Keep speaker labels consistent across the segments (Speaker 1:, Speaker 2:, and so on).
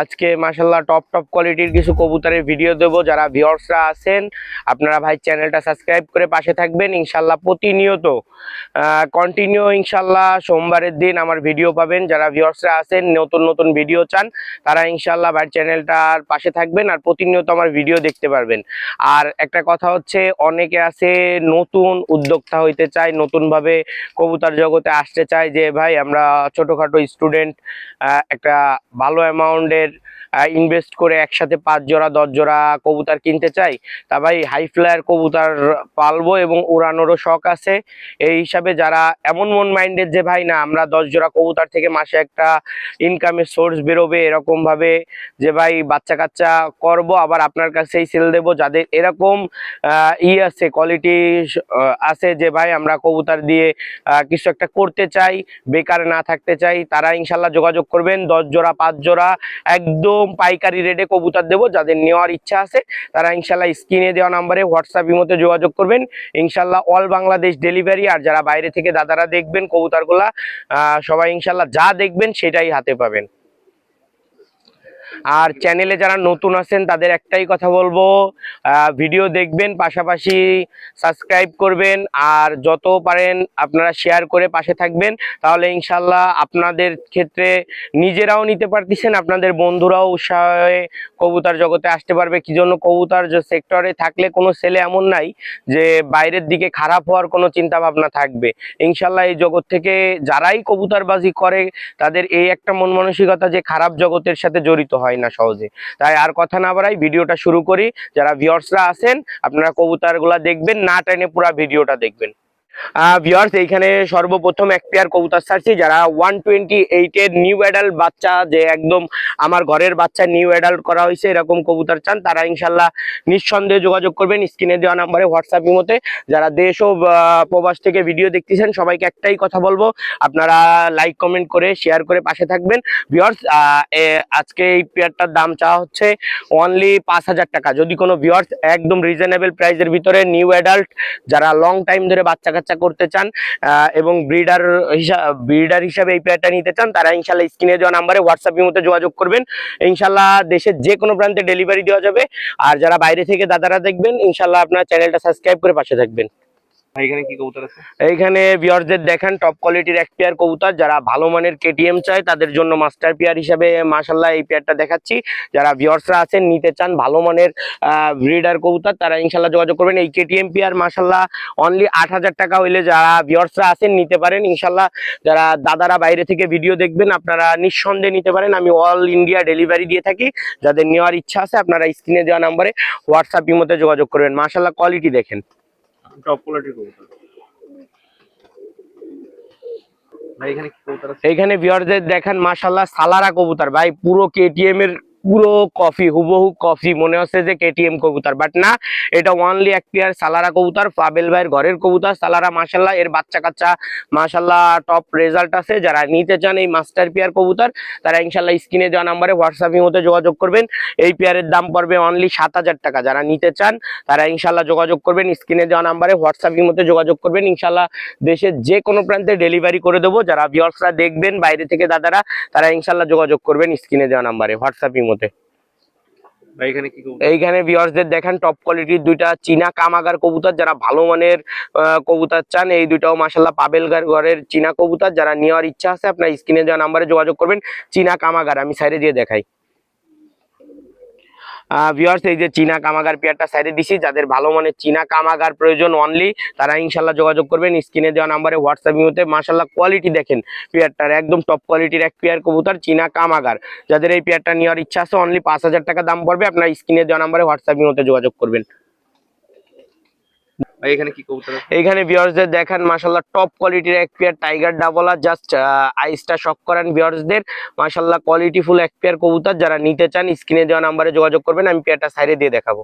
Speaker 1: আজকে মাসাল্লাহ top top কোয়ালিটির কিছু কবুতরের ভিডিও দেবো। যারা ভিউয়ার্সরা আছেন, আপনারা ভাই চ্যানেলটা সাবস্ক্রাইব করে পাশে থাকবেন ইনশাল্লাহ প্রতিনিয়ত কন্টিনিউ ইনশাল্লাহ সোমবারের দিন আমার ভিডিও পাবেন। যারা ভিউয়ার্সরা আছেন, নতুন নতুন ভিডিও চান, তারা ইনশাল্লাহ ভাই চ্যানেলটার পাশে থাকবেন আর প্রতিনিয়ত আমার ভিডিও দেখতে পারবেন। আর একটা কথা হচ্ছে, অনেকে আছে নতুন উদ্যোক্তা হইতে চায়, নতুনভাবে কবুতর জগতে আসতে চায় যে, ভাই, আমরা ছোটোখাটো স্টুডেন্ট একটা ভালো অ্যামাউন্টের had ইনভেস্ট করে একসাথে পাঁচ জোড়া, দশ জোড়া কবুতর কিনতে চাই, তা ভাই হাই ফ্লায়ার কবুতর পালবো এবং উড়ানোরও শখ আছে। এই হিসাবে যারা এমন মন মাইন্ডেড যে ভাই না, আমরা দশ জোড়া কবুতর থেকে মাসে একটা ইনকামের সোর্স বেরোবে এরকম ভাবে যে ভাই বাচ্চা কাচ্চা করব, আবার আপনার কাছেই সেল দেবো। যাদের এরকম ই আছে কোয়ালিটি আছে যে ভাই আমরা কবুতর দিয়ে কিছু একটা করতে চাই, বেকার না থাকতে চাই, তারা ইনশাল্লাহ যোগাযোগ করবেন, দশ জোড়া, পাঁচ জোড়া, একদম পাইকারি রেটে কবুতর দেবো। যাদের নেওয়ার ইচ্ছা আছে, তারা ইনশাল্লাহ স্ক্রিনে দেওয়া নাম্বারে হোয়াটসঅ্যাপ ইমোতে যোগাযোগ করবেন। ইনশাল্লাহ অল বাংলাদেশ ডেলিভারি আর যারা বাইরে থেকে দাদারা দেখবেন কবুতরগুলা সবাই ইনশাল্লাহ যা দেখবেন সেটাই হাতে পাবেন। আর চ্যানেলে যারা নতুন আছেন, তাদের একটাই কথা বলব ভিডিও দেখবেন, পাশাপাশি সাবস্ক্রাইব করবেন, আর যত পারেন আপনারা শেয়ার করে পাশে থাকবেন, তাহলে ইনশাল্লাহ আপনাদের ক্ষেত্রে নিজেরাও নিতে পারতেছেন, আপনাদের বন্ধুরাও উৎসাহে কবুতার জগতে আসতে পারবে। কি জন্য কবুতর যে সেক্টরে থাকলে কোনো ছেলে এমন নাই যে বাইরের দিকে খারাপ হওয়ার কোনো চিন্তা ভাবনা থাকবে। ইনশাল্লাহ এই জগৎ থেকে যারাই কবুতারবাজি করে, তাদের এই একটা মন মানসিকতা যে খারাপ জগতের সাথে জড়িত। হয় না সহজে। তাই আর কথা না বাড়াই ভিডিওটা শুরু করি। যারা ভিওর্সরা আছেন, আপনারা কবুতারগুলা দেখবেন, না টেনে পুরো ভিডিওটা দেখবেন। ভিউয়ার্স এইখানে সর্বপ্রথম এক পেয়ার কবুতর ছাড়ছি, যারা ওয়ান টোয়েন্টি এইটের নিউ অ্যাডাল্ট বাচ্চা, যে একদম আমার ঘরের বাচ্চা নিউ অ্যাডাল্ট করা হয়েছে, এরকম কবুতর চান, তারা ইনশাল্লাহ নিঃসন্দেহে যোগাযোগ করবেন। স্ক্রিনে দেওয়া নাম্বারে হোয়াটসঅ্যাপ ইমোতে যারা দেশ ও প্রবাস থেকে ভিডিও দেখতেছেন, সবাইকে একটাই কথা বলব, আপনারা লাইক কমেন্ট করে শেয়ার করে পাশে থাকবেন। ভিউয়ার্স আজকে এই পেয়ারটার দাম চাওয়া হচ্ছে অনলি পাঁচ হাজার টাকা। যদি কোনো ভিউয়ার্স একদম রিজনেবল প্রাইসের ভিতরে নিউ অ্যাডাল্ট যারা লং টাইম ধরে বাচ্চা কাচ্চা করতে চান এবং ব্রিডার হিসাবে ব্রিডার হিসাবে এই পেয়ারটা নিতে চান, তারা ইনশাল্লাহ স্ক্রিনে দেওয়া নাম্বারে হোয়াটসঅ্যাপের মধ্যে যোগাযোগ করবেন। ইনশাল্লাহ দেশের যে কোনো প্রান্তে ডেলিভারি দেওয়া যাবে। আর যারা বাইরে থেকে দাদারা দেখবেন ইনশাল্লাহ আপনার চ্যানেলটা সাবস্ক্রাইব করে পাশে থাকবেন।
Speaker 2: এখানে কি কবুতর
Speaker 1: এইখানে ভিউয়ারদের দেখেন টপ কোয়ালিটির এক পেয়ার কবুতর। যারা ভালো মানের কেটিএম চায়, তাদের জন্য মাস্টার পেয়ার হিসাবে মাশাল্লাহ এই পেয়ারটা দেখাচ্ছি। যারা ভিউয়ার্সরা আছেন, নিতে চান ভালো মানের ব্রিডার কবুতর, তারা ইনশাল্লাহ যোগাযোগ করবেন। এই কেটিএম পেয়ার মাশাল্লাহ অনলি আট হাজার টাকা হইলে যারা ভিউয়ার্সরা আছেন, নিতে পারেন। ইনশাল্লাহ যারা দাদারা বাইরে থেকে ভিডিও দেখবেন, আপনারা নিঃসন্দেহে নিতে পারেন। আমি অল ইন্ডিয়া ডেলিভারি দিয়ে থাকি। যাদের নেওয়ার ইচ্ছা আছে, আপনারা স্ক্রিনে দেওয়া নাম্বারে হোয়াটসঅ্যাপ ইমোতে যোগাযোগ করবেন। মাশাল্লাহ কোয়ালিটি দেখেন।
Speaker 2: টপ কোয়ালিটির কবুতর।
Speaker 1: দেখেন মাশাল্লাহ সালারা কবুতর। ভাই পুরো কেটিএম এর পুরো কফি, হুবহু কফি মনে হচ্ছে যে কেটিএম কবুতর। বাট না, এটা ওয়ানলি এক পেয়ার সালারা কবুতর পাবেল ভাইয়ের ঘরের কবুতর, সালারা মাশাল্লাহ এর বাচ্চা কাচ্চা মাশাল্লাহ টপ রেজাল্ট আছে। যারা নিতে চান এই মাস্টার পেয়ার কবুতর, তারা ইনশাল্লাহ স্ক্রিনে দেওয়া নাম্বারে হোয়াটসঅ্যাপের মধ্যে যোগাযোগ করবেন। এই পেয়ারের দাম পড়বে অনলি সাত হাজার টাকা। যারা নিতে চান, তারা ইনশাল্লাহ যোগাযোগ করবেন, স্ক্রিনে দেওয়া নাম্বারে হোয়াটসঅ্যাপের মধ্যে যোগাযোগ করবেন। ইনশাল্লাহ দেশের যে কোনো প্রান্তে ডেলিভারি করে দেবো। যারা ভিউয়ার্সরা দেখবেন, বাইরে থেকে দাদারা, তারা ইনশাল্লাহ যোগাযোগ করবেন স্ক্রিনে দেওয়া নাম্বারে হোয়াটসঅ্যাপের মধ্যে।
Speaker 2: কবুতর?
Speaker 1: এইখানে ভিউয়ার্সদের দেখেন টপ কোয়ালিটির দুইটা চীনা কামাগার কবুতর। যারা ভালো মানের কবুতর চান এই দুইটাও মাসাল্লাহ পাবেলগার ঘরের চীনা কবুতর। যারা নেওয়ার ইচ্ছা আছে আপনার স্ক্রিনে দেওয়া নাম্বারে যোগাযোগ করবেন। চীনা কামাগার আমি সাইডে দিয়ে দেখাই। ভিউয়ার্স এই যে চীনা কামাগার পেয়ারটা সাইডে দিছি, যাদের ভালো মানে চীনা কামাগার প্রয়োজন অনলি তারা ইনশাল্লাহ যোগাযোগ করবেন। স্ক্রিনে দেওয়া নাম্বারে হোয়াটসঅ্যাপ ইউতে মাসাল্লাহ কোয়ালিটি দেখেন পেয়ারটার, একদম টপ কোয়ালিটির এক পেয়ার কবুতর, চীনা কামাগার। যাদের এই পেয়ারটা নেওয়ার ইচ্ছা আছে অনলি পাঁচ হাজার টাকা দাম পড়বে। আপনার স্ক্রিনে দেওয়া নাম্বারে হোয়াটসঅ্যাপ ইউতে যোগাযোগ করবেন।
Speaker 2: এখানে কি কবুতর
Speaker 1: ভিউয়ার্সদের দেখেন মাশাল্লাহ টপ কোয়ালিটির এক পেয়ার টাইগার ডাবলা জাস্ট আইসটা শক করেন ভিউয়ার্সদের মাশাল্লাহ কোয়ালিটি ফুল এক পেয়ার কবুতর। যারা নিতে চান স্ক্রিনে দেওয়া নাম্বারে যোগাযোগ করবেন, আমি পেয়ারটা সাইডে দিয়ে দেখাবো।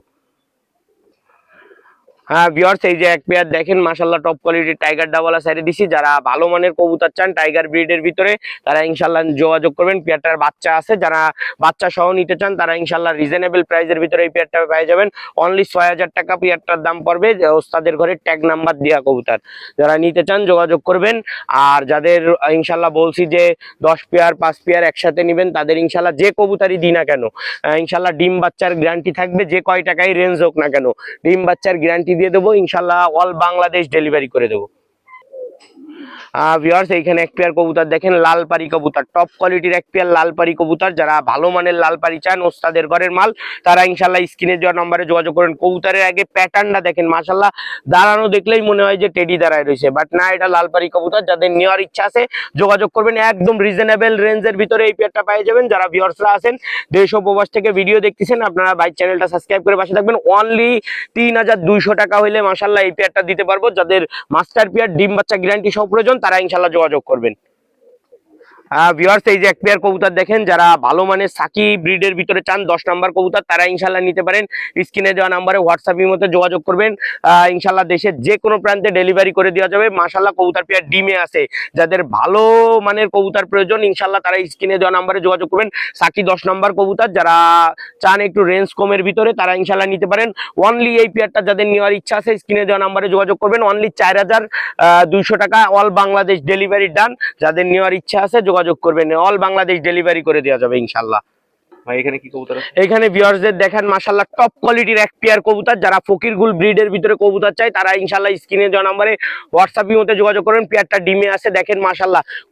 Speaker 1: হ্যাঁ ভিউয়ার্স এই যে এক পেয়ার দেখেন মাশাল্লাহ টপ কোয়ালিটির টাইগার ডাবলা সাইডে দিছি। যারা ভালো মানের কবুতর চান টাইগার ব্রিডের ভিতরে, তারা ইনশাল্লাহ যোগাযোগ করবেন। পেয়ারটার বাচ্চা আছে, যারা বাচ্চা সহ নিতে চান, তারা ইনশাল্লাহ রিজনেবল প্রাইসের ভিতরে এই পেয়ারটা পেয়ে যাবেন। অনলি ছয় হাজার টাকা পেয়ারটার দাম পড়বে ওস্তাদের ঘরে ট্যাগ নাম্বার দেওয়া কবুতর। যারা নিতে চান, যোগাযোগ করবেন। আর যাদের ইনশাল্লাহ বলছি যে দশ পেয়ার, পাঁচ পেয়ার একসাথে নেবেন, তাদের ইনশাল্লাহ যে কবুতারই দিই না কেন ইনশাল্লাহ ডিম বাচ্চার গ্যারান্টি থাকবে, যে কয় টাকায় রেঞ্জ হোক না কেন, ডিম বাচ্চার গ্যারান্টি দিয়ে দেবো ইনশাল্লাহ অল বাংলাদেশ ডেলিভারি করে দেবো। ভিউয়ার্স এইখানে এক পেয়ার কবুতর দেখেন, লাল পারি কবুতর। টপ কোয়ালিটির এক পেয়ার লাল পারি কবুতর। যারা ভালো মানের লাল পারি চান, ওস্তাদের ঘরের মাল, তারা ইনশাল্লাহ স্ক্রিনে দেওয়া নম্বরে যোগাযোগ করেন। কবুতরের আগে প্যাটার্নটা দেখেন মাশাল্লাহ দাঁড়ানো দেখলেই মনে হয় যে টেডি দাঁড়ায় রয়েছে। বাট না, এটা লাল পারি কবুতর, যাদের নেওয়ার ইচ্ছা আছে, যোগাযোগ করবেন। একদম রিজনেবল রেঞ্জের ভিতরে এই পেয়ারটা পেয়ে যাবেন। যারা ভিউয়ার্সরা আছেন, দেশ উপবাস থেকে ভিডিও দেখতেছেন, আপনারা বাইক চ্যানেলটা সাবস্ক্রাইব করে পাশে থাকবেন। অনলি তিন হাজার দুইশো টাকা হইলে মাশাল্লাহ এই পেয়ারটা দিতে পারব। যাদের মাস্টার পেয়ার ডিম বাচ্চা গ্যারান্টি সব প্রয়োজন তারা ইনশাল্লাহ যোগাযোগ করবেন। ভিউয়ার্স এই যে এক পেয়ার কবুতর দেখেন, যারা ভালো মানের সাকি ব্রিডের ভিতরে চান, দশ নাম্বার কবুতর, তারা ইনশাল্লাহ নিতে পারেন। স্ক্রিনে দেওয়া নাম্বারে হোয়াটসঅ্যাপের মধ্যে যোগাযোগ করবেন। ইনশাল্লাহ দেশের যে কোনো প্রান্তে ডেলিভারি করে দেওয়া যাবে। মাশাল্লাহ কবুতর পেয়ার ডিমে আছে। যাদের ভালো মানের কবুতর প্রয়োজন ইনশাল্লাহ তারা স্ক্রিনে দেওয়া নাম্বারে যোগাযোগ করবেন। সাকি দশ নাম্বার কবুতর, যারা চান একটু রেঞ্জ কমের ভিতরে, তারা ইনশাল্লাহ নিতে পারেন। অনলি এই পেয়ারটা যাদের নেওয়ার ইচ্ছা আছে, স্ক্রিনে দেওয়া নাম্বারে যোগাযোগ করবেন। অনলি চার হাজার দুইশো টাকা অল বাংলাদেশ ডেলিভারি ডান যাদের নেওয়ার ইচ্ছা আছে, যোগাযোগ করবেন অল বাংলাদেশ ডেলিভারি করে দেওয়া যাবে ইনশাল্লাহ
Speaker 2: এখানে কি কবুতর
Speaker 1: এখানে ভিউয়ার্সদের দেখেন টপ কোয়ালিটির এক পেয়ার কবুতর। যারা ফকিরগুল ব্রিডের ভিতরে কবুতর চাই তারা স্ক্রিনে দেওয়া নাম্বারে হোয়াটসঅ্যাপের মধ্যে যোগাযোগ করেন পেয়ারটা ডিমে আছে দেখেন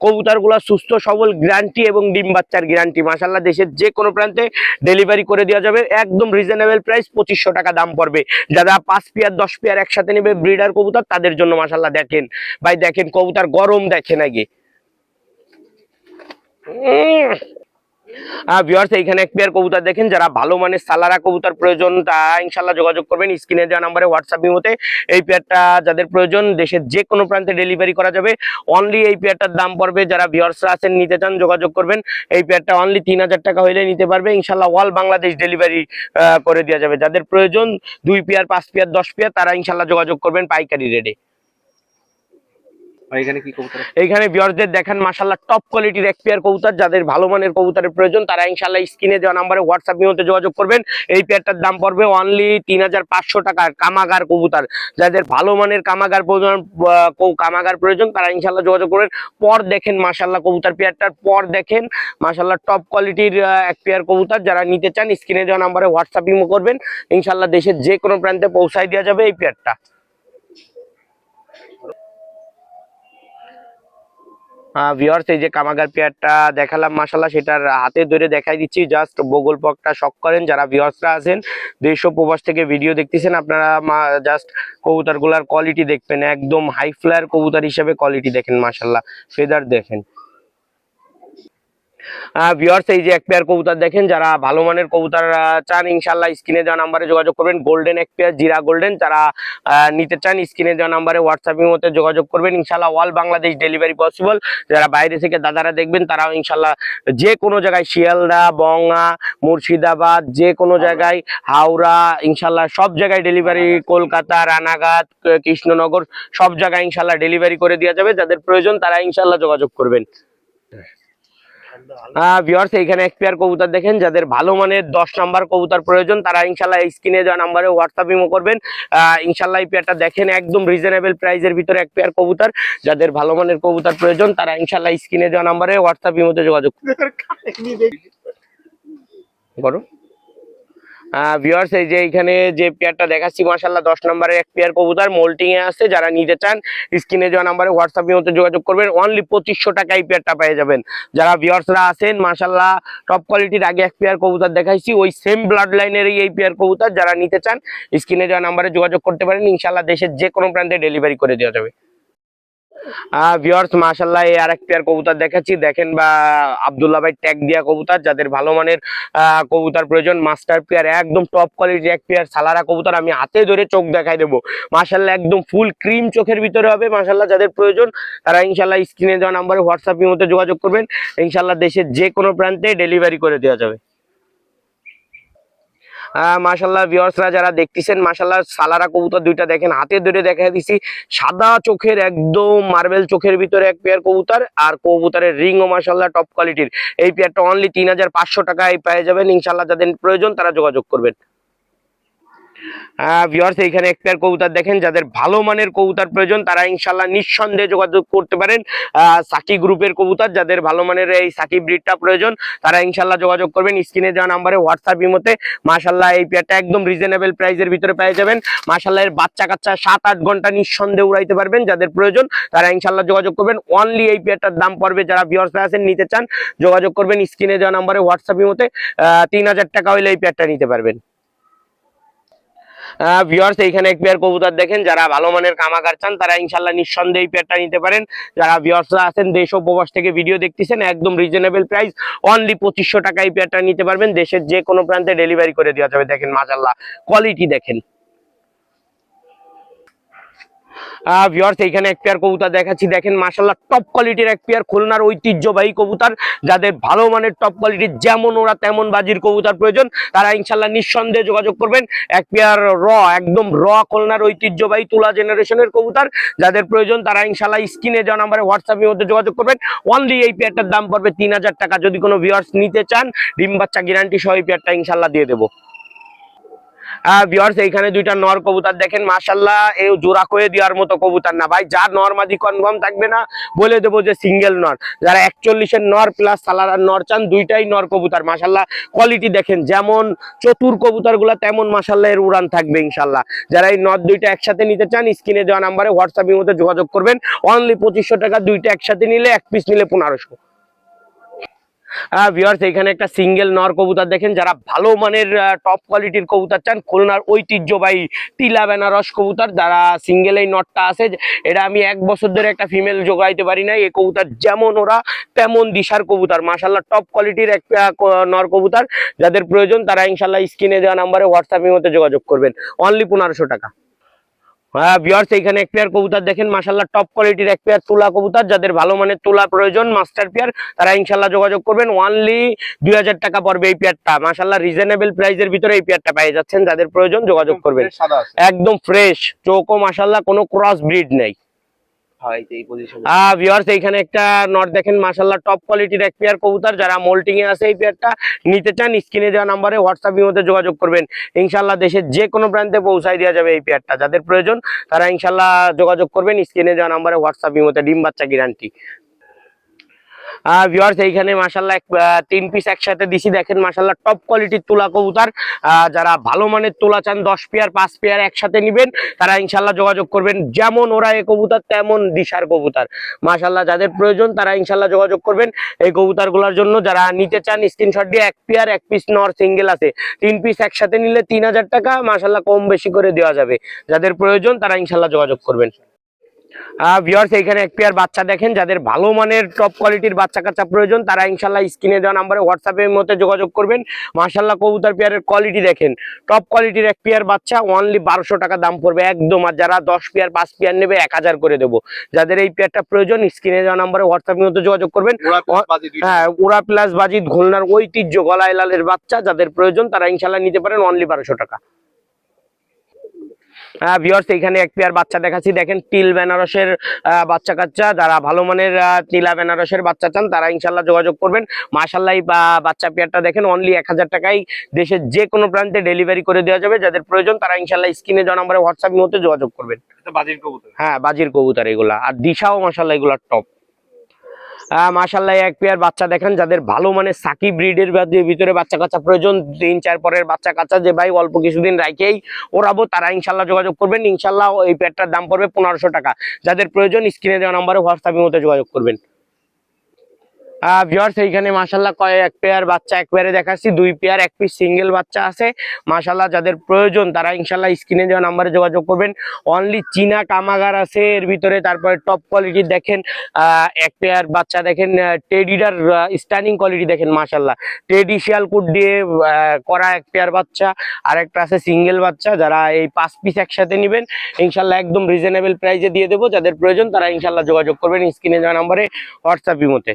Speaker 1: কবুতরগুলো সুস্থ সবল গ্যারান্টি এবং ডিম বাচ্চার গ্যারান্টি মাশাল্লাহ দেশের যে কোনো প্রান্তে ডেলিভারি করে দেওয়া যাবে। একদম রিজনেবল প্রাইস পঁচিশশো টাকা দাম পড়বে। যারা পাঁচ পেয়ার দশ পেয়ার একসাথে নেবে ব্রিডার কবুতর তাদের জন্য মাশাল্লাহ দেখেন। ভাই দেখেন কবুতর গরম দেখেন আগে। এইখানে এক পেয়ার দেখেন, যারা ভালো মানের সালারা কবুতর প্রয়োজন ইনশাল্লাহ যোগাযোগ করবেন। নাম্বারে হোয়াটসঅ্যাপ এই যাদের প্রয়োজন, দেশের প্রান্তে ডেলিভারি করা যাবে। অনলি এই দাম পড়বে। যারা নিতে চান, যোগাযোগ করবেন। এই অনলি তিন হাজার টাকা নিতে পারবে। ইনশাল্লাহ অল বাংলাদেশ ডেলিভারি করে দেওয়া যাবে। যাদের প্রয়োজন, দুই পেয়ার পাঁচ পেয়ার দশ পেয়ার তারা ইনশাল্লাহ যোগাযোগ করবেন পাইকারি
Speaker 2: ভাই এখানে
Speaker 1: এইখানে বিয়ারদের দেখেন মাশাল্লাহ টপ কোয়ালিটির এক পেয়ার কবুতর। যাদের ভালো মানের কবুতরের প্রয়োজন, তারা ইনশাল্লাহ স্ক্রিনে দেওয়া নাম্বারে হোয়াটসঅ্যাপ মধ্যে যোগাযোগ করবেন। এই পেয়ারটার দাম পড়বে অনলি তিন টাকার কামাগার কবুতর। যাদের ভালো মানের কামাগার প্রয়োজন কামাগার প্রয়োজন, তারা ইনশাল্লাহ যোগাযোগ করবেন। পর দেখেন মাশাল্লাহ কবুতর পেয়ারটার পর দেখেন মাশাল্লাহ টপ কোয়ালিটির এক পেয়ার কবুতর। যারা নিতে চান, স্ক্রিনে দেওয়া নাম্বারে হোয়াটসঅ্যাপ ইমো করবেন। ইনশাল্লাহ দেশের যে কোনো প্রান্তে পৌঁছায় দেওয়া যাবে এই পেয়ারটা ভিওর্স এই যে কামাগার পেয়ারটা দেখালাম মাসাল্লাহ সেটার হাতে ধরে দেখাই দিচ্ছি। জাস্ট বগল পকটা শখ করেন, যারা ভিওর্সরা আছেন, দেশ প্রবাস থেকে ভিডিও দেখতেছেন, আপনারা জাস্ট কবুতারগুলার কোয়ালিটি দেখবেন, একদম হাই ফ্লায়ার কবুতর হিসেবে কোয়ালিটি দেখেন মাসাল্লাহ ফেদার দেখেন। ভিওর্স এই যে এক পেয়ার কবুতর দেখেন যারা ভালো মানের কবুতর চান ইনশাল্লাহ স্ক্রিনে দেওয়া নাম্বারে যোগাযোগ করবেন। গোল্ডেন এক পেয়ার জিরা গোল্ডেন যারা নিতে চান স্ক্রিনে দেওয়া নাম্বারে হোয়াটসঅ্যাপের মধ্যে যোগাযোগ করবেন। ইনশাল্লাহ অল বাংলাদেশ ডেলিভারি পসিবল যারা বাইরে থেকে দাদারা দেখবেন তারাও ইনশাল্লাহ যে কোনো জায়গায় শিয়ালদা বঙ্গা মুর্শিদাবাদ যে কোনো জায়গায় হাওড়া ইনশাল্লাহ সব জায়গায় ডেলিভারি কলকাতা রানাঘাট কৃষ্ণনগর সব জায়গায় ইনশাল্লাহ ডেলিভারি করে দেওয়া যাবে। যাদের প্রয়োজন তারা ইনশাল্লাহ যোগাযোগ করবেন। ভিওর্স এইখানে এক পেয়ার কবুতর দেখেন যাদের ভালো মানের দশ নাম্বার কবুতর প্রয়োজন তারা ইনশাল্লাহ স্ক্রিনে যাওয়া নাম্বারে হোয়াটসঅ্যাপ ইমো করবেন। আহ, ইনশাল্লাহ এই পেয়ারটা দেখেন একদম রিজনেবল প্রাইসের ভিতরে এক পেয়ার কবুতর। যাদের ভালো মানের কবুতর প্রয়োজন তারা ইনশাল্লাহ স্ক্রিনে যাওয়া নাম্বারে হোয়াটসঅ্যাপ ইমোতে যোগাযোগ করো ভিউয়ার্স এই যে এখানে যে পেয়ারটা দেখাচ্ছি মাশাল্লাহ দশ নম্বরের এক পেয়ার কবুতর মোল্টিং এ আছে, যারা নিতে চান স্ক্রিনে দেওয়া নাম্বারে হোয়াটসঅ্যাপ মধ্যে যোগাযোগ করবেন অনলি পঁচিশশো টাকা এই পেয়ারটা পেয়ে যাবেন। যারা ভিউয়ার্সরা আছেন মাশাল্লাহ টপ কোয়ালিটির আগে এক পেয়ার কবুতর দেখাইছি, ওই সেম ব্লাড লাইনের এই পেয়ার কবুতর, যারা নিতে চান স্ক্রিনে দেওয়া নাম্বারে যোগাযোগ করতে পারেন ইনশাল্লাহ দেশের যে কোনো প্রান্তে ডেলিভারি করে দেওয়া যাবে। ভিউয়ার্স মাশাল্লাহ এই আরেক পেয়ার কবুতর দেখাচ্ছি। দেখেন বা, আব্দুল্লাহ ভাই ট্যাগ দিয়া কবুতর, যাদের ভালো মানের কবুতর প্রয়োজন মাস্টার পেয়ার একদম টপ কোয়ালিটির এক পেয়ার সালারা কবুতর, আমি হাতে ধরে চোখ দেখাই দেবো। মাশাল্লাহ একদম ফুল ক্রিম চোখের ভিতরে হবে মাশাল্লাহ যাদের প্রয়োজন, তারা ইনশাল্লাহ স্ক্রিনে দেওয়া নাম্বারে হোয়াটসঅ্যাপের মধ্যে যোগাযোগ করবেন। ইনশাল্লাহ দেশের যে কোনো প্রান্তে ডেলিভারি করে দেওয়া যাবে। মাসাল্লাহ ভিওর্সরা যারা দেখতেছেন মাসাল্লাহ সালারা কবুতর দুইটা দেখেন, হাতে ধরে দেখা দিছি, সাদা চোখের একদম মার্বেল চোখের ভিতরে এক পেয়ার কবুতর আর কবুতরের রিং ও মাসাল্লাহ টপ কোয়ালিটির এই পেয়ারটা অনলি তিন হাজার পাঁচশো টাকায় পেয়ে যাবেন ইনশাল্লাহ যাদের প্রয়োজন তারা যোগাযোগ করবেন। ভিউয়ার্স এইখানে এক কবুতর দেখেন, যাদের ভালো মানের কবুতর প্রয়োজন, তারা ইনশাল্লাহ নিঃসন্দেহে যোগাযোগ করতে পারেন। সাকি গ্রুপের কবুতর, যাদের ভালো মানের এই সাকি ব্রিডটা প্রয়োজন, তারা ইনশাল্লাহ যোগাযোগ করবেন। স্ক্রিনে দেওয়া নাম্বারে হোয়াটসঅ্যাপ ইমোতে। মাশাল্লাহ এই পেয়ারটা একদম রিজনেবল প্রাইসের ভিতরে পেয়ে যাবেন। মাশাল্লাহ এর বাচ্চা কাচ্চা সাত আট ঘণ্টা নিঃসন্দেহে উড়াইতে পারবেন, যাদের প্রয়োজন, তারা ইনশাল্লাহ যোগাযোগ করবেন। অনলি এই পেয়ারটার দাম পড়বে, যারা ভিউয়ার্সরা আছেন, নিতে চান, যোগাযোগ করবেন। স্ক্রিনে দেওয়া নাম্বারে হোয়াটসঅ্যাপ ইমোতে। তিন হাজার টাকা হইলে এই পেয়ারটা নিতে পারবেন। ভিউয়ার্স এইখানে এক পেয়ার কবুতর দেখেন, যারা ভালো মানের কামাকার চান, তারা ইনশাল্লাহ নিঃসন্দেহে এই পেয়ারটা নিতে পারেন। যারা ভিওর্সরা আছেন, দেশ উপবাস থেকে ভিডিও দেখতেছেন, একদম রিজনেবল প্রাইস অনলি পঁচিশশো টাকা এই পেয়ারটা নিতে পারবেন। দেশের যে কোনো প্রান্তে ডেলিভারি করে দেওয়া যাবে। দেখেন মাজাল্লাহ কোয়ালিটি দেখেন। ভিউয়ার্স এইখানে এক পেয়ার কবুতর দেখাচ্ছি। দেখেন মাশাল্লাহ টপ কোয়ালিটির এক পেয়ার খুলনার ঐতিহ্যবাহী কবুতর। যাদের ভালো মানের টপ কোয়ালিটির যেমন ওরা তেমন বাজির কবুতর প্রয়োজন, তারা ইনশাল্লাহ নিঃসন্দেহে যোগাযোগ করবেন। এক পেয়ার র একদম র খুলনার ঐতিহ্যবাহী তুলা জেনারেশনের কবুতর। যাদের প্রয়োজন, তারা ইনশাল্লাহ স্ক্রিনে যাওয়া নাম্বারে হোয়াটসঅ্যাপের মধ্যে যোগাযোগ করবেন। অনলি এই পেয়ারটার দাম পড়বে তিন হাজার টাকা। যদি কোনো ভিউয়ার্স নিতে চান, ডিম বাচ্চা গ্যারান্টি সহ এই পেয়ারটা ইনশাল্লাহ দিয়ে দেবো। ভিউয়ার্স এইখানে দুইটা নর কবুতর দেখেন মাশাল্লাহ এই জোড়া করে দেওয়ার মতো কবুতর না। ভাই, যার নর মাদি কনফার্ম থাকবে না, বলে দেবো যে সিঙ্গেল নর। যারা একচল্লিশের নর প্লাস সালারার নর চান, দুইটাই নর কবুতর মাশাল্লাহ কোয়ালিটি দেখেন, যেমন চতুর কবুতরগুলা তেমন মাশাল্লাহ এর উড়ান থাকবে ইনশাল্লাহ যারা এই নর দুইটা একসাথে নিতে চান, স্ক্রিনে দেওয়া নাম্বারে হোয়াটসঅ্যাপের মধ্যে যোগাযোগ করবেন। অনলি পঁচিশশো টাকা, দুইটা একসাথে নিলে এক পিস নিলে পনেরোশো। ভিউয়ার্স এখানে একটা সিঙ্গেল নর কবুতর দেখেন, যারা ভালো মানের টপ কোয়ালিটির কবুতর চান, খুলনার ঐতিহ্যবাহী টিলা বেনারস কবুতর, যারা সিঙ্গেল এই নটটা আছে, এটা আমি এক বছর ধরে একটা ফিমেল যোগাইতে পারি না এই কবুতর যেমন ওরা, তেমন দিশার কবুতর মাশাল্লাহ টপ কোয়ালিটির একটা নর কবুতর, যাদের প্রয়োজন, তারা ইনশাল্লাহ স্ক্রিনে দেওয়া নাম্বারে হোয়াটসঅ্যাপের মধ্যে যোগাযোগ করবেন অনলি পনেরোশো টাকা। হ্যাঁ এইখানে এক পেয়ার কবুতর দেখেন টপ কোয়ালিটির এক পেয়ার তোলা কবুতর। যাদের ভালো মানের তোলা প্রয়োজন মাস্টার পেয়ার তারা ইনশাল্লাহ যোগাযোগ করবেন। ওয়ানলি দুই হাজার টাকা পড়বে এই পেয়ারটা মাশাল্লাহ রিজনেবল প্রাইসের ভিতরে এই পেয়ারটা পেয়ে যাচ্ছেন। যাদের প্রয়োজন যোগাযোগ করবেন। একদম ফ্রেশ চৌকো মাসাল্লাহ কোনো ক্রস ব্রিড নেই। এইখানে একটা দেখেন টপ কোয়ালিটির এক পেয়ার যারা আছে, এই নিতে চান মধ্যে যোগাযোগ করবেন। ইনশাল্লাহ দেশের যে কোনো প্রান্তে পৌঁছায় দেওয়া যাবে এই পেয়ারটা যাদের প্রয়োজন, তারা ইনশাল্লাহ যোগাযোগ করবেন স্ক্রিনে দেওয়া নাম্বারে হোয়াটসঅ্যাপ মধ্যে ডিম বাচ্চা গ্যারান্টি ভিউয়ার্স এইখানে আহ, তিন পিস একসাথে দিছি। দেখেন মাশাল্লাহ টপ কোয়ালিটির তুলা কবুতর। যারা ভালো মানের তোলা চান দশ পেয়ার পাঁচ পেয়ার একসাথে নিবেন তারা ইনশাল্লাহ যোগাযোগ করবেন। যেমন ওরা এই কবুতর তেমন দিশার কবুতর। মাশাল্লাহ যাদের প্রয়োজন তারা ইনশাল্লাহ যোগাযোগ করবেন এই কবুতরগুলোর জন্য। যারা নিতে চান স্ক্রিনশট দিয়ে এক পেয়ার এক পিস নর সিঙ্গেল আছে। তিন পিস একসাথে নিলে তিন হাজার টাকা মাশাল্লাহ কম বেশি করে দেওয়া যাবে। যাদের প্রয়োজন তারা ইনশাল্লাহ যোগাযোগ করবেন। ভিউয়ার্স এইখানে এক পেয়ার বাচ্চা দেখেন যাদের ভালো মানের টপ কোয়ালিটির বাচ্চা কাচ্চা প্রয়োজন তারা ইনশাল্লাহ স্ক্রিনে দেওয়া নাম্বারে হোয়াটসঅ্যাপের মধ্যে যোগাযোগ করবেন। মাশাল্লাহ কবুতর পেয়ারের কোয়ালিটি দেখেন। টপ কোয়ালিটির এক পেয়ার বাচ্চা অনলি বারোশো টাকা দাম পড়বে একদম। আর যারা দশ পেয়ার পাঁচ পেয়ার নেবে এক হাজার করে দেবো। যাদের এই পেয়ারটা প্রয়োজন স্ক্রিনে দেওয়া নাম্বারে হোয়াটসঅ্যাপের মধ্যে যোগাযোগ করবেন। হ্যাঁ ওরা প্লাস বাজিত ঘোলনার ঐতিহ্য গলায় লালের বাচ্চা যাদের প্রয়োজন তারা ইনশাল্লাহ নিতে পারেন অনলি বারোশো টাকা। হ্যাঁ ভিউয়ার্স এখানে এক পেয়ার বাচ্চা দেখাচ্ছি। দেখেন টিল বেনারসের আহ, বাচ্চা কাচ্চা। যারা ভালো মানের টিলা বেনারসের বাচ্চা চান তারা ইনশাল্লাহ যোগাযোগ করবেন। বা- বাচ্চা পেয়ারটা দেখেন অনলি এক হাজার টাকায় দেশের যে কোনো প্রান্তে ডেলিভারি করে দেওয়া যাবে। যাদের প্রয়োজন তারা ইনশাল্লাহ স্ক্রিনে দেওয়া নম্বরে হোয়াটসঅ্যাপ মধ্যে যোগাযোগ করবেন।
Speaker 2: বাজির কবুতর।
Speaker 1: হ্যাঁ বাজির কবুতর এগুলা। আর দিশাও মাসাল্লাহ এগুলার টপ মাশাল্লাহ এক পেয়ার বাচ্চা দেখেন, যাদের ভালো মানে সাকি ব্রিডের ভিতরে বাচ্চা কাচ্চা প্রয়োজন, তিন, চার পরের বাচ্চা কাচ্চা যে ভাই অল্প কিছুদিন রাখেই ওরাবো তারা ইনশাল্লাহ যোগাযোগ করবেন। ইনশাল্লাহ এই পেয়ারটার দাম পড়বে পনেরোশো টাকা। যাদের প্রয়োজন, স্ক্রিনে দেওয়া নম্বরে হোয়াটসঅ্যাপের মধ্যে যোগাযোগ করবেন। ভিউয়ার্স এইখানে মাশাল্লাহ কয় এক পেয়ার বাচ্চা এক পেয়ারে দেখাচ্ছি। দুই পেয়ার এক পিস সিঙ্গেল বাচ্চা আছে। যাদের প্রয়োজন, তারা ইনশাল্লাহ নাম্বারে যোগাযোগ করবেন। অনলি চীনা কামাগার আছে এর ভিতরে। তারপরে টপ কোয়ালিটির দেখেন এক পেয়ার বাচ্চা দেখেন কোয়ালিটি দেখেন শিয়ালকুট দিয়ে করা এক পেয়ার বাচ্চা। আর একটা আছে সিঙ্গেল বাচ্চা, যারা এই পাঁচ পিস একসাথে নেবেন ইনশাল্লাহ একদম রিজনেবল প্রাইসে দিয়ে দেবো। যাদের প্রয়োজন, তারা ইনশাল্লাহ যোগাযোগ করবেন স্ক্রিনে দেওয়া নাম্বারে হোয়াটসঅ্যাপ মতে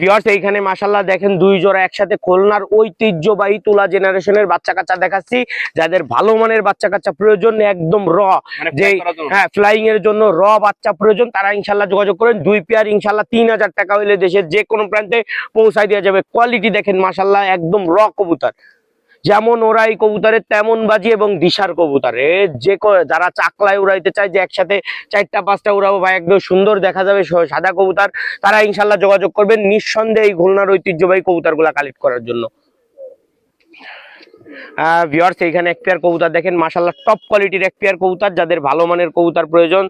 Speaker 1: ভিওর্স এইখানে মাসাল্লাহ দেখেন দুই জোড়া একসাথে খুলনার ঐতিহ্যবাহী তুলা জেনারেশনের বাচ্চা কাচ্চা দেখাচ্ছি। যাদের ভালো মানের বাচ্চা কাচ্চা প্রয়োজন একদম র
Speaker 2: মানে
Speaker 1: যে। হ্যাঁ ফ্লাইং এর জন্য র বাচ্চা প্রয়োজন তারা ইনশাল্লাহ যোগাযোগ করেন। দুই পেয়ার ইনশাল্লাহ তিন হাজার টাকা হইলে দেশের যে কোনো প্রান্তে পৌঁছায় দেওয়া যাবে। কোয়ালিটি দেখেন মাসাল্লাহ একদম র কবুতর। যেমন ওরাই কবুতরের তেমন বাজি এবং দিশার কবুতরে। যে যারা চাকলায় উড়াইতে চায় যে একসাথে চারটা, পাঁচটা উড়াবো বা একদম সুন্দর দেখা যাবে সাদা কবুতর। তারা ইনশাল্লাহ যোগাযোগ করবেন। নিঃসন্দেহে এই খুলনার ঐতিহ্যবাহী কবুতরগুলা কালেক্ট করার জন্য। ভিওর্স এইখানে এক পেয়ার কবুতর দেখেন মাশাল্লাহ টপ কোয়ালিটির এক পেয়ার কবুতর, যাদের ভালো মানের কবুতর প্রয়োজন।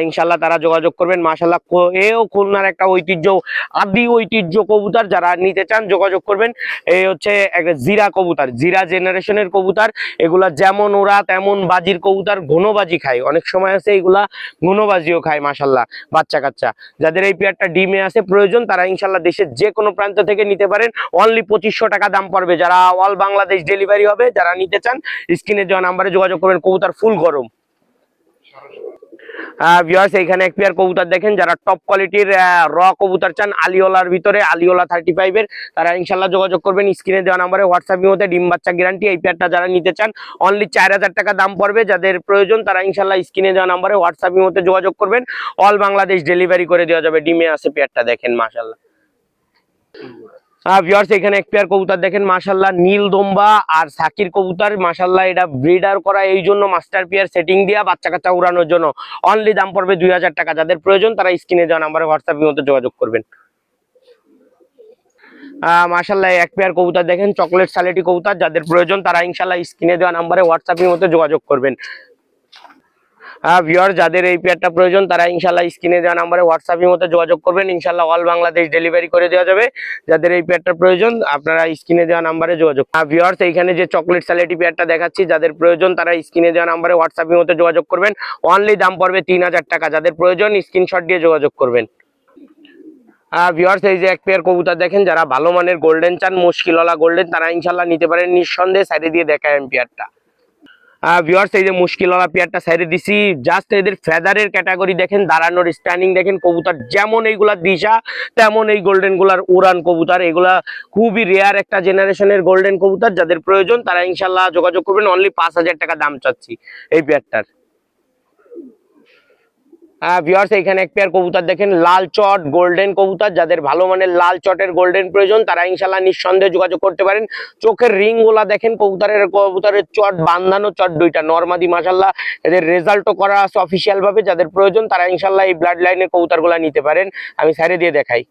Speaker 1: ইনশাল্লাহ তারা যোগাযোগ করবেন। মাশাল্লাহ কো- এও খুলনার একটা ঐতিহ্য, আদি ঐতিহ্য কবুতর, যারা নিতে চান যোগাযোগ করবেন। এই হচ্ছে একটা জিরা কবুতর, জিরা জেনারেশনের কবুতর। এগুলা যেমন ওরা, তেমন বাজির কবুতর, ঘনবাজি খায়। অনেক সময় আছে এগুলা ঘনবাজিও খায় মাশাল্লাহ বাচ্চা কাচ্চা যাদের এই পেয়ারটা ডিমে আছে, প্রয়োজন, তারা ইনশাল্লাহ দেশের যে কোনো প্রান্ত থেকে নিতে পারেন। অনলি পঁচিশশো টাকা দাম পড়বে। যারা অল বাংলাদেশ ডেলিভারি হবে। যারা নিতে চান, স্ক্রিনে দেওয়া নাম্বারে যোগাযোগ করবেন। কবুতর ফুল গরম। ভিউয়ার্স এখানে এক পেয়ার কবুতর দেখেন। যারা টপ কোয়ালিটির র কবুতর চান, আলিওলার ভিতরে, আলিওলা থার্টি ফাইভের তারা ইনশাল্লাহ যোগাযোগ করবেন। স্ক্রিনে দেওয়া নাম্বারে হোয়াটসঅ্যাপের মধ্যে ডিম বাচ্চা গ্যারান্টি এই পেয়ারটা যারা নিতে চান অনলি চার হাজার টাকা দাম পড়বে। যাদের প্রয়োজন, তারা ইনশাল্লাহ স্ক্রিনে দেওয়া নাম্বারে হোয়াটসঅ্যাপের মধ্যে যোগাযোগ করবেন। অল বাংলাদেশ ডেলিভারি করে দেওয়া যাবে। ডিমে আছে পেয়ারটা দেখেন মাশাল্লাহ ভিউয়ার্স এখানে এক পেয়ার কবুতর দেখেন মাশাল্লাহ নীল দম্বা আর সাকির কবুতর মাশাল্লাহ এটা ব্রিডার করা, এই জন্য মাস্টার পেয়ার সেটিং দিয়া বাচ্চা কাচ্চা উড়ানোর জন্য। অনলি দাম পড়বে দুই হাজার টাকা। যাদের প্রয়োজন, তারা স্ক্রিনে দেওয়া নাম্বারে হোয়াটসঅ্যাপের মধ্যে যোগাযোগ করবেন। মাশাল্লাহ এক পেয়ার কবুতর দেখেন চকলেট সালেটি কবুতর। যাদের প্রয়োজন, তারা ইনশাল্লাহ স্ক্রিনে দেওয়া নাম্বারে হোয়াটসঅ্যাপের মধ্যে যোগাযোগ করবেন। ভিওর যাদের এই পেয়ারটা প্রয়োজন, তারা ইনশাল্লাহ স্ক্রিনে দেওয়া নাম্বারে হোয়াটসঅ্যাপের মধ্যে যোগাযোগ করবেন। ইনশাল্লাহ অল বাংলাদেশ ডেলিভারি করে দেওয়া যাবে। যাদের এই পেয়ারটা প্রয়োজন, আপনারা স্ক্রিনে দেওয়া নাম্বারে যোগাযোগ ভিওর্স এইখানে যে চকলেট স্যালেটি পেয়ারটা দেখাচ্ছি, যাদের প্রয়োজন, তারা স্ক্রিনে দেওয়া নাম্বারে হোয়াটসঅ্যাপের মধ্যে যোগাযোগ করবেন। অনলি দাম পড়বে তিন হাজার টাকা। যাদের প্রয়োজন স্ক্রিনশট দিয়ে যোগাযোগ করবেন। ভিওর্স এই যে এক পেয়ার কবুতর দেখেন, যারা ভালো মানের গোল্ডেন চান, মুশকিলওয়ালা গোল্ডেন তারা ইনশাল্লাহ নিতে পারেন। নিঃসন্দেহে সাইডে দিয়ে দেখায় পেয়ারটা ভিওর্স এই যে মুশকিলওয়ালা পেয়ারটা সাইডে দিছি। জাস্ট এদের ফেদারের ক্যাটাগরি দেখেন, দাঁড়ানোর স্ট্যান্ডিং দেখেন, কবুতর যেমন এইগুলা দিশা, তেমন এই গোল্ডেনগুলার উড়ান কবুতর। এগুলা খুবই রেয়ার একটা জেনারেশনের গোল্ডেন কবুতর, যাদের প্রয়োজন, তারা ইনশাল্লাহ যোগাযোগ করবেন। অনলি পাঁচ হাজার টাকা দাম চাচ্ছি এই পেয়ারটার। ভিওর্স এখানে এক পেয়ার কবুতর দেখেন, লাল চট গোল্ডেন কবুতর। যাদের ভালো মানের লাল চটের গোল্ডেন প্রয়োজন, তারা ইনশাল্লাহ নিঃসন্দেহে যোগাযোগ করতে পারেন। চোখের রিংগুলা দেখেন, কবুতরের কবুতরের চট, বান্ধানো চট দুইটা। নর্মাদি মাসাল্লাহ এদের রেজাল্টও করা আছে অফিসিয়ালভাবে যাদের প্রয়োজন, তারা ইনশাল্লাহ এই ব্লাড লাইনের কবুতরগুলা নিতে পারেন। আমি সাইডে দিয়ে দেখাই।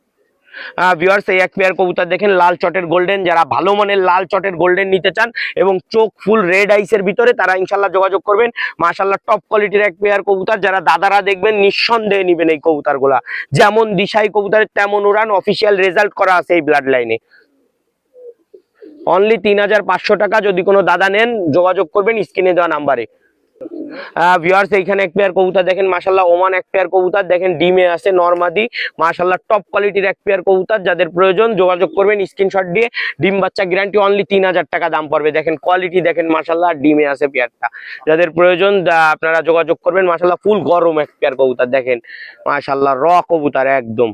Speaker 1: ভিউয়ার্স এই এক পেয়ার কবুতর দেখেন, লাল চটের গোল্ডেন যারা ভালো মানের লাল চটের গোল্ডেন নিতে চান এবং চোখ ফুল রেড আইসের ভিতরে, তারা ইনশাল্লাহ যোগাযোগ করবেন। মাশাল্লাহ টপ কোয়ালিটির এক পেয়ার কবুতর। যারা দাদারা দেখবেন, নিঃসন্দেহে নিবেন এই কবুতরগুলা যেমন দিশাই কবুতরের, তেমন উড়ান। অফিসিয়াল রেজাল্ট করা আছে এই ব্লাড লাইনে অনলি তিন হাজার পাঁচশো টাকা, যদি কোনো দাদা নেন, যোগাযোগ করবেন স্ক্রিনে দেওয়া নাম্বারে। ভিউয়ার্স এইখানে এক পেয়ার কবুতর দেখেন মাশাল্লাহ ওমান এক পেয়ার কবুতর দেখেন, ডিমে আছে, নর্মাদি মাশাল্লাহ টপ কোয়ালিটির এক পেয়ার কবুতর, যাদের প্রয়োজন, যোগাযোগ করবেন স্ক্রিনশট দিয়ে, ডিম বাচ্চা গ্যারান্টি অনলি তিন হাজার টাকা দাম পড়বে, দেখেন কোয়ালিটি দেখেন মাশাল্লাহ ডিমে আছে পেয়ারটা যাদের প্রয়োজন আপনারা যোগাযোগ করবেন মাশাল্লাহ ফুল গরম এক পেয়ার কবুতর দেখেন মাশাল্লাহ র কবুতর একদম।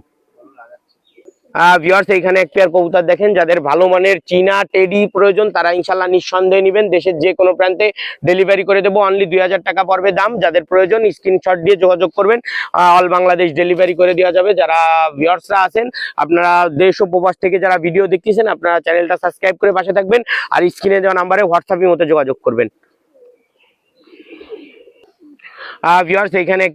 Speaker 1: ভিউয়ার্স এখানে এক পেয়ার কবুতর দেখেন, যাদের ভালো মানের চীনা টেডি প্রয়োজন, তারা ইনশাল্লাহ নিঃসন্দেহে নেবেন। দেশের যে কোনো প্রান্তে ডেলিভারি করে দেবো অনলি দুই হাজার টাকা পড়বে দাম। যাদের প্রয়োজন স্ক্রিনশট দিয়ে যোগাযোগ করবেন। অল বাংলাদেশ ডেলিভারি করে দেওয়া যাবে। যারা ভিউয়ার্সরা আছেন, আপনারা দেশ ও প্রবাস থেকে যারা ভিডিও দেখতেছেন, আপনারা চ্যানেলটা সাবস্ক্রাইব করে পাশে থাকবেন। আর স্ক্রিনে দেওয়া নাম্বারে হোয়াটসঅ্যাপের মতো যোগাযোগ করবেন। ভিউয়ার্স এখানে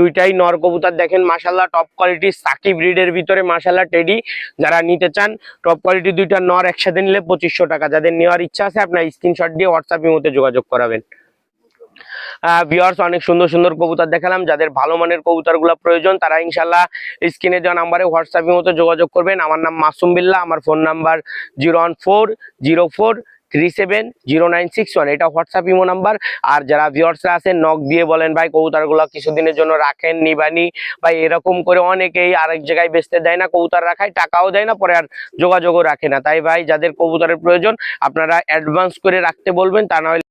Speaker 1: দুইটাই নর কবুতর দেখেন। মাশাল্লাহ টপ কোয়ালিটি সাকিব ব্রিডের ভিতরে মাশাল্লাহ টেডি যারা নিতে চান টপ কোয়ালিটি দুইটা নর একসাথে নিলে পঁচিশশো টাকা। যাদের নেওয়ার ইচ্ছা আছে, আপনার স্ক্রিনশট দিয়ে হোয়াটসঅ্যাপের মধ্যে যোগাযোগ করাবেন। ভিউয়ার্স অনেক সুন্দর সুন্দর কবুতর দেখালাম। যাদের ভালো মানের কবুতরগুলো প্রয়োজন, তারা ইনশাল্লাহ স্ক্রিনে দেওয়া নাম্বারে হোয়াটসঅ্যাপের মতো যোগাযোগ করবেন। আমার নাম মাসুম বিল্লাহ আমার phone number zero one four zero four three seven zero nine six one এটা হোয়াটসঅ্যাপ ইমো নাম্বার আর যারা ভিওর্সরা আছেন নক দিয়ে বলেন, ভাই, কবুতারগুলো কিছুদিনের জন্য রাখেন নিবানি ভাই, এরকম করে অনেকেই আরেক জায়গায় বেচতে দেয় না, কবুতার রাখায় টাকাও দেয় না, পরে আর যোগাযোগও রাখে না। তাই ভাই, যাদের কবুতরের প্রয়োজন, আপনারা অ্যাডভান্স করে রাখতে বলবেন, তা না হলে